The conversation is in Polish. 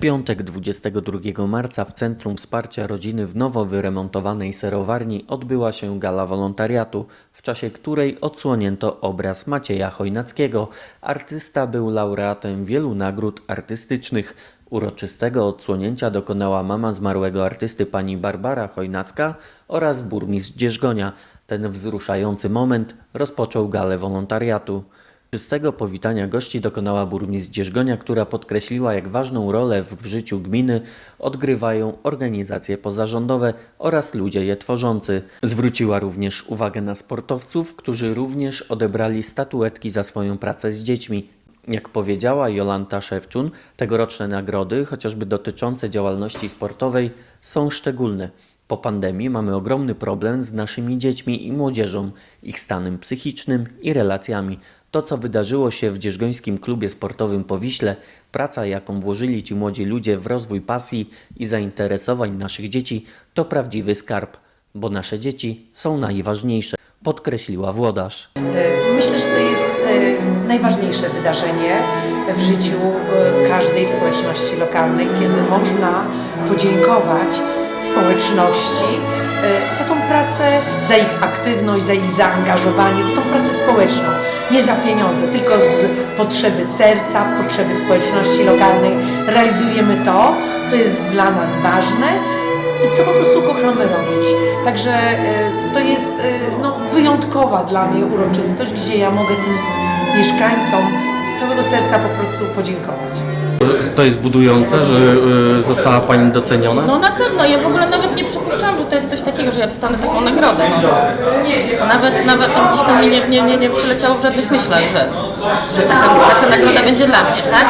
piątek 22 marca w Centrum Wsparcia Rodziny w nowo wyremontowanej serowarni odbyła się gala wolontariatu, w czasie której odsłonięto obraz Macieja Chojnackiego. Artysta był laureatem wielu nagród artystycznych. Uroczystego odsłonięcia dokonała mama zmarłego artysty pani Barbara Chojnacka oraz burmistrz Dzierżgonia. Ten wzruszający moment rozpoczął galę wolontariatu. Czystego powitania gości dokonała burmistrz Dzierżgonia, która podkreśliła, jak ważną rolę w życiu gminy odgrywają organizacje pozarządowe oraz ludzie je tworzący. Zwróciła również uwagę na sportowców, którzy również odebrali statuetki za swoją pracę z dziećmi. Jak powiedziała Jolanta Szewczun, tegoroczne nagrody, chociażby dotyczące działalności sportowej, są szczególne. Po pandemii mamy ogromny problem z naszymi dziećmi i młodzieżą, ich stanem psychicznym i relacjami. To, co wydarzyło się w Dzierżgońskim Klubie Sportowym Powiśle, praca, jaką włożyli ci młodzi ludzie w rozwój pasji i zainteresowań naszych dzieci, to prawdziwy skarb, bo nasze dzieci są najważniejsze, podkreśliła włodarz. Myślę, że to jest e, najważniejsze wydarzenie w życiu e, każdej społeczności lokalnej, kiedy można podziękować społeczności e, za tą pracę, za ich aktywność, za ich zaangażowanie, za tą pracę społeczną. Nie za pieniądze, tylko z potrzeby serca, potrzeby społeczności lokalnej realizujemy to, co jest dla nas ważne i co po prostu kochamy robić. Także e, to jest e, no, wyjątkowa dla mnie uroczystość, gdzie ja mogę tym mieszkańcom z całego serca po prostu podziękować. To jest budujące, że y, została Pani doceniona? No na pewno, ja w ogóle nawet nie przypuszczałam, że to jest coś takiego, że ja dostanę taką nagrodę. No. Nawet, nawet tam gdzieś tam mi nie, nie, nie, nie przyleciało w żadnych myślach, że, że taka, taka nagroda będzie dla mnie, tak?